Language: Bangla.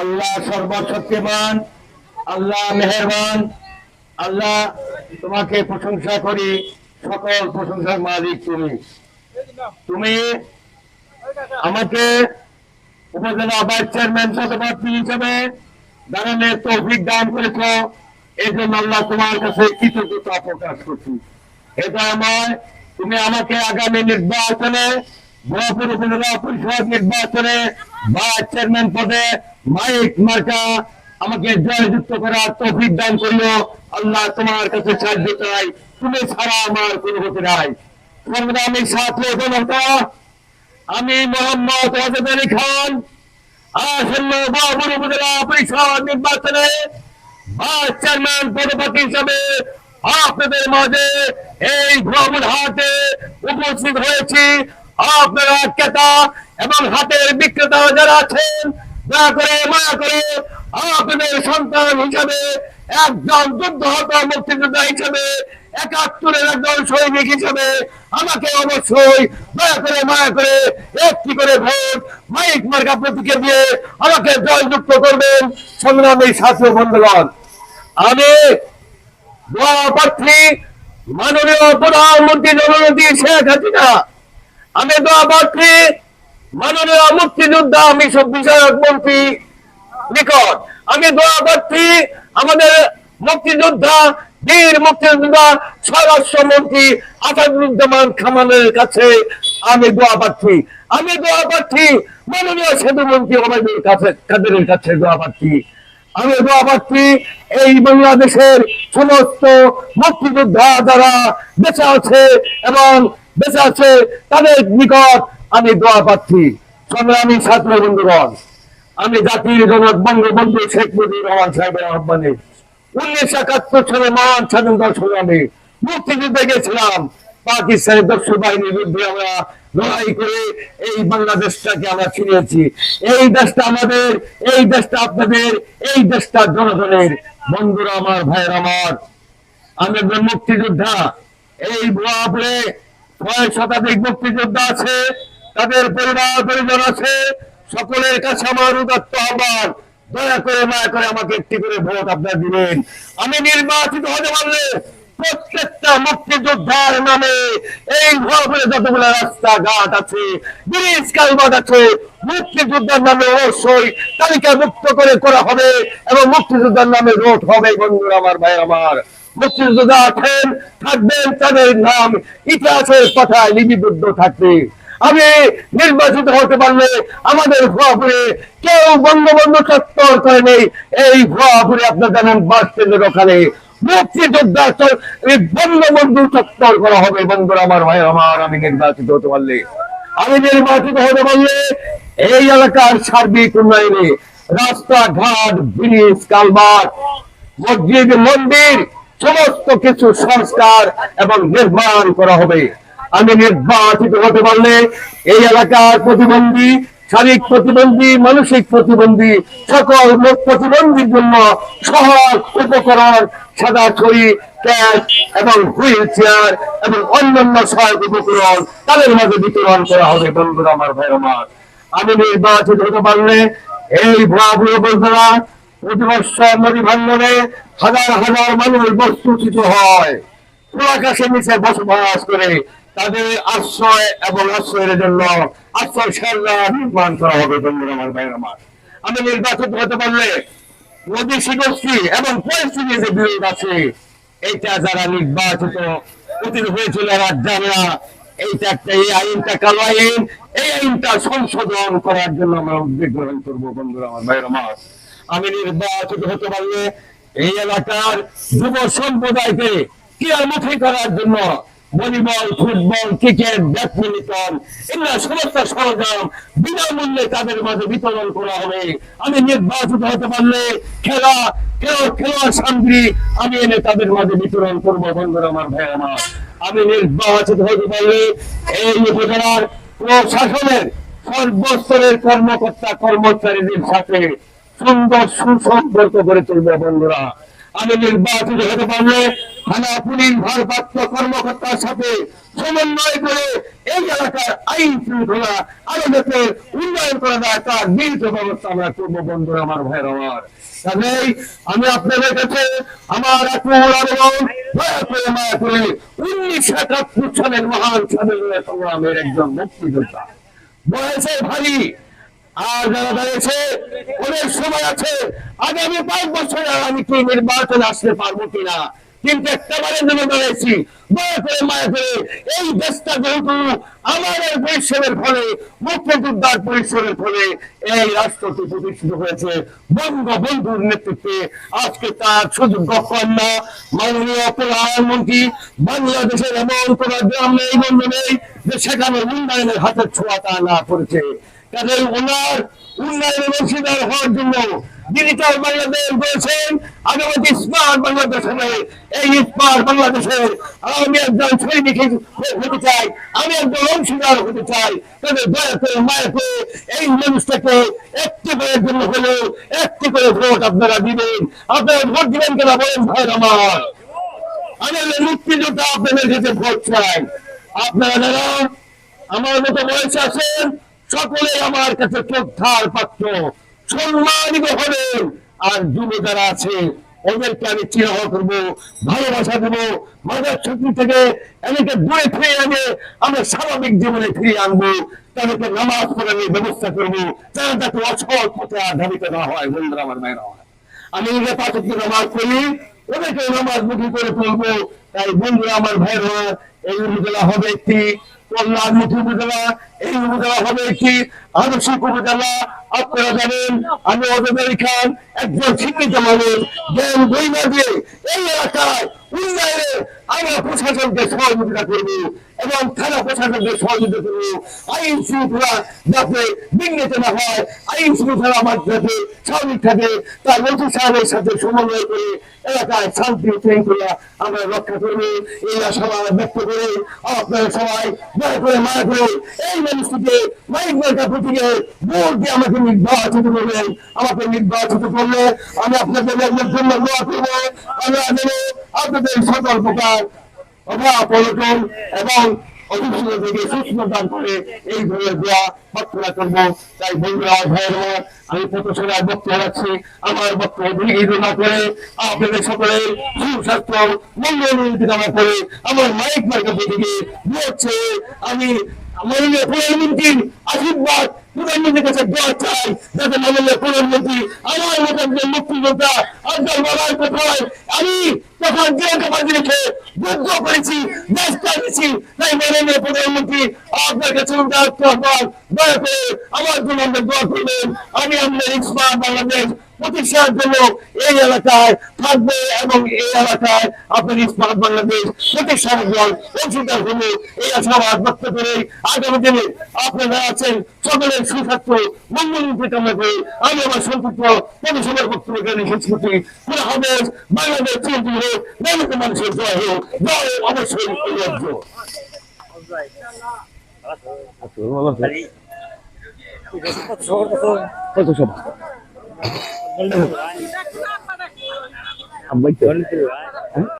আল্লাহ সর্বশক্তিমান, আল্লাহ মেহেরবান, আল্লাহ তোমাকে প্রশংসা করি, সকল প্রশংসার মালিক তুমি। তুমি আমাকে উপজেলা ভাইস চেয়ারম্যান সদস্য হিসেবে দাঁড়ানোর তৌফিক দান করেছ। এই জন্য আল্লাহ তোমার কাছে কৃতজ্ঞতা প্রকাশ করছি। এটা আমার তুমি আমাকে আগামী নির্বাচনে উপজেলা পরিষদ নির্বাচনে ভাইস চেয়ারম্যান পদে মাইক মার্কা আমাকে জয়যুক্ত করার তৌফিক দান করিও আল্লাহ তোমার কাছে সাহায্য চাই। তুমি ছাড়া আমার কোনো গতি নাই। জনতা, আমি মোহাম্মদ ওয়াজেদ আলী খান, আসন্ন বাবুর উপজেলা পরিষদ নির্বাচনে ভাইস চেয়ারম্যান হিসাবে আপনাদের মাঝে এই ভ্রমণ হাটে উপস্থিত হয়েছি। আপনারা ক্রেতা এবং হাটের বিক্রেতা যারা আছেন, দয়া করে মায়া করে আপনাদের সন্তান হিসাবে একজন যুদ্ধহত মুক্তিযোদ্ধা হিসাবে, একাত্তরের একজন সৈনিক হিসাবে আমাকে অবশ্যই দয়া করে, মায়া করে, একটি করে ভোট মাইক মার্কা প্রতীকে দিয়ে আমাকে জয়যুক্ত করবেন সংগ্রামী ছাত্র বন্ধুগণ। আমি দোয়াপ্রার্থী মাননীয় প্রধানমন্ত্রী জননেত্রী শেখ হাসিনা আমি দোয়াপ্রার্থী মাননীয় মুক্তিযোদ্ধা, আমি সব বিষয়ক মন্ত্রী নিকট। আমি দোয়াপ্রার্থী আমাদের মুক্তিযোদ্ধা, বীর মুক্তিযোদ্ধা স্বরাষ্ট্রমন্ত্রী আসাদুজ্জামান খামানের কাছে আমি দোয়া পাচ্ছি আমি দোয়া পাচ্ছি মাননীয় সেতুমন্ত্রী আমাদের কাছে কাদেরের কাছে দোয়া পাচ্ছি আমি দোয়া পাচ্ছি এই বাংলাদেশের সমস্ত মুক্তিযোদ্ধা যারা বেঁচে আছে এবং বেঁচে আছে, তাদের নিকট আমি দোয়া পাচ্ছি। সংগ্রামী ছাত্র বন্ধুগণ, আমি জাতির জনক বঙ্গবন্ধু শেখ মুজিবুর রহমান সাহেবের আহ্বানে উনিশশো একাত্তর সালে মহান স্বাধীনতা সংগ্রামে মুক্তিযুদ্ধে গেছিলাম। পাকিস্তানের দক্ষ বাহিনীর বিরুদ্ধে আমরা লড়াই করে এই বাংলাদেশটাকে আমরা ছিনিয়েছি। এই দেশটা আমাদের, এই দেশটা আপনাদের, এই দেশটা জনগণের। বন্ধুরা আমার, ভাইয়ের আমার আমরা যে মুক্তিযোদ্ধা। এই ভুয়াপুরে ছয় শতাধিক মুক্তিযোদ্ধা আছে, তাদের পরিবার পরিজন আছে, সকলের কাছে আমার উদাত্ত আহ্বান। দয়া করে, মায়া করে আমাকে একটি করে ভোট আপনার দিবেন। আমি নির্বাচিত হতে পারলে প্রত্যেকটা মুক্তিযোদ্ধার নামে এই ভুয়াপুরে যতগুলো রাস্তাঘাট আছে, ব্রিজ কালভার্ট আছে, মুক্তিযোদ্ধার নামে অবশ্যই তালিকা মুক্ত করে করা হবে এবং মুক্তিযোদ্ধার নামে রোড হবে বন্ধুরা, আমার ভাই, আমার। থাকবেন, তাদের নাম ইতিহাসের পাতায় লিপিবদ্ধ থাকবে। আমি নির্বাচিত হতে পারলে আমাদের ভুয়াপুরে কেউ বঙ্গবন্ধু চত্বর করে নেই। এই ভুয়াপুরে আপনার জানেন বাস স্ট্যান্ডের ওখানে বঙ্গবন্ধু চত্বর করা হবে। বন্ধুরা আমার ভাই আমার, আমি নির্বাচিত হতে পারলে। আমি নির্বাচিত হতে পারলে এই এলাকার সার্বিক উন্নয়নে রাস্তাঘাট, ব্রিজ কালবার মসজিদ, মন্দির সমস্ত কিছু সংস্কার এবং নির্মাণ করা হবে। আমি নির্বাচিত হতে পারলে এই এলাকার প্রতিবন্ধী, শারীরিক প্রতিবন্ধী, মানসিক প্রতিবন্ধী, সকল লোক প্রতিবন্ধীর জন্য সহজ উপকরণ, সাদা ছড়ি ক্যাশ এবং হুইল চেয়ার এবং অন্যান্য সহায়ক উপকরণ তাদের মাঝে বিতরণ করা হবে, বন্ধুরা, আমার ভাই আমার। আমি নির্বাচিত হতে পারলে এই ভুয়া ভুয়া প্রতি বছর নদী ভাঙ্গনে হাজার হাজার মানুষ হয়। নিচে বসবাস করে তাদের আশ্রয় এবং আশ্রয়ের জন্য আশ্রয় সেরা নির্মাণ করা হবে, বন্ধুরা আমার আমার। আমি নির্বাচিত হতে পারলে নদী শিগোষ্ঠী এবং পরিস্থিতি যে বিরোধ আছে, এইটা যারা নির্বাচিত অতীত হয়েছিল না। এইটা একটা এই আইনটা কালো আইন, এই আইনটা সংশোধন করার জন্য আমরা উদ্যোগ গ্রহণ করব, বন্ধুরা আমার ভাইয়ের আমার। আমি নির্বাচিত হতে পারলে এই এলাকার যুব সম্প্রদায়কে ক্রীড়ামুখী করার জন্য ভলিবল, ফুটবল, ক্রিকেট, ব্যাডমিন্টন এগুলো সমস্ত সরঞ্জাম বিনামূল্যে তাদের মাঝে বিতরণ করা হবে। আমি নির্বাচিত হতে পারলে খেলা খেলোয়াড় খেলোয়াড় সামগ্রী আমি এনে তাদের মাঝে বিতরণ করব, বন্ধুরা আমার ভাই আমার। আমি নির্বাচিত হতে পারলে এই উপজেলার প্রশাসনের সর্বস্তরের কর্মকর্তা, কর্মচারীদের সাথে সুন্দর সুসম্পর্ক গড়ে তুলবে বন্ধুরা। আমি নির্বাচিত হতে পারলে ভারপ্রাপ্ত কর্মকর্তার সাথে সমন্বয় করে এই এলাকার আইন শৃঙ্খলা আরও উন্নয়ন করা যায় তার ব্যবস্থা আমরা বন্ধুরা, আমার ভাইয়ের আমার। আমি আপনাদের কাছে আমার করে মায়া করে উনিশশো একাত্তর সালের মহান স্বাধীনতা সংগ্রামের একজন মুক্তিযোদ্ধা। বয়সে ভারী আর যারা দাঁড়িয়েছে, অনেক সময় আছে। আগামী পাঁচ বছর আমি কি আসতে পারব কিনা? কিন্তু জন্য দাঁড়িয়েছি দয়া করে মায়া করে এই দেশটা যেহেতু পরিশ্রমের ফলে পরিশ্রমের ফলে এই রাষ্ট্রটি প্রতিষ্ঠিত হয়েছে। বঙ্গবন্ধুর নেতৃত্বে আজকে তার সুযোগ্য কন্যা, মাননীয় প্রধানমন্ত্রী, বাংলাদেশের এমন কোন গ্রাম নেই, বন্ধু নেই, যে সেখানে উন্নয়নের হাতের ছোঁয়া তা না করেছে। কাজে ওনার উন্নয়নের অংশীদার হওয়ার জন্য ডিজিটাল বাংলাদেশ বলেছেন আগামী স্মার্ট বাংলাদেশ হবে। এই স্মার্ট বাংলাদেশের আমি একজন সৈনিক হতে চাই, আমি একজন অংশীদার হতে চাই। তবে দয়া করে মায়া করে এই মানুষটাকে একটি করে জন্য হলেও একটি করে ভোট আপনারা দিবেন। আপনারা ভোট দিবেন কেন বলেন ভাই আমার। আমাদের মুক্তিযোদ্ধা, আপনাদের কাছে ভোট চাই। আপনারা যারা আমার মতো বয়সে আছেন সকলে আমার কাছে শ্রদ্ধার পাত্র। সম্মানিত হবেন। আর যুব যারা আছে, ওদেরকে আমি চিরাহ করব, ভালোবাসা দেবো। মাদার শক্তি থেকে এদেরকে দূরে ফিরে আনে আমরা স্বাভাবিক জীবনে ফিরিয়ে আনব। তাদেরকে নামাজ পড়ানোর ব্যবস্থা করব। তারা যাতে অসৎ পথে আর ধাবিত না হয়, বন্ধুরা আমার মায়েরা আমি নিজে পাঁচক নামাজ পড়ি, ওদেরকে নামাজ মুখী করে তুলবো। তাই বন্ধুরা আমার ভাইরা এই উপজেলা হবে একটি কল্যাণমুখী উপজেলা, এই উপজেলা হবে একটি আদর্শিক উপজেলা। আপনারা জানেন, আমি অজয় খান একজন শিক্ষিত মানুষ, জ্ঞান বইমা দিয়ে এই এলাকায় উন্নয়নে আমরা প্রশাসনকে সহযোগিতা করব। এবং থানা প্রশাসনকে সহযোগিতা করব। আইন শৃঙ্খলা যাতে বিঘ্নিত না হয়, আইন শৃঙ্খলা আমার যাতে স্বাভাবিক থাকে, তার মন্ত্রী সাহেবের সাথে সমন্বয় করে এলাকায় শান্তি শৃঙ্খলা আমরা রক্ষা করব। এই আশাবাদ ব্যক্ত করে আপনারা সবাই দয়া করে মায়া করে এই মানুষটিকে মাইক মার্কা প্রতীকে ভোট দিয়ে আমাকে নির্বাচিত করবেন। আমাকে নির্বাচিত করলে আমি আপনাদের একজন জন্য দোয়া করব। আমরা আপনাদের সকল প্রকার অভাব পর্যটন এবং অসুস্থতা থেকে সুস্থ করে এই ধরনের দোয়া প্রার্থনা করব। তাই বন্ধুরা, ভাইয়েরা আমি প্রতিষ্ঠায় বক্তব্য রাখছি, আমার বক্তব্য না করে আপনাদের সকলের সুস্বাস্থ্য মঙ্গল কামনা করে আমার মাইক মার্কা থেকে বলছে, আমি মাননীয় প্রধানমন্ত্রীর আশীর্বাদ প্রধানমন্ত্রীর কাছে দোয়া চাই। যাতে মাননীয় প্রধানমন্ত্রী আমার মতো একজন মুক্তিযোদ্ধা আপনার বাবার কোথায় আমি তখন জীবনকে বাজি রেখে যুদ্ধ করেছি দেশটা দিয়েছি তাই মাননীয় প্রধানমন্ত্রী, আপনার কাছে আহ্বান দয়া করে আমার জন্য আমরা দোয়া করবেন। আমি আপনার ইসলাম বাংলাদেশ। প্রতিষ্ঠার জন্য এই এলাকায় থাকবে এবং এই এলাকায় আপনার ইসলাম বাংলাদেশ প্রতিষ্ঠার জন্য অংশীদার হলো এই আশাবাদ ব্যক্ত করে আগামী দিনে আপনারা আছেন সকলের সুস্বাস্থ্য, মঙ্গল কামনা করে আমি আমার সংক্ষিপ্ত পরিষদের বক্তব্য জ্ঞানী সংস্কৃতি পুরো বাংলাদেশ চিন্তি হোক নামিত মানুষের জয় হোক, জয় অবশ্যই উল্লেখ্য কত সভা? ஐம்பத்தி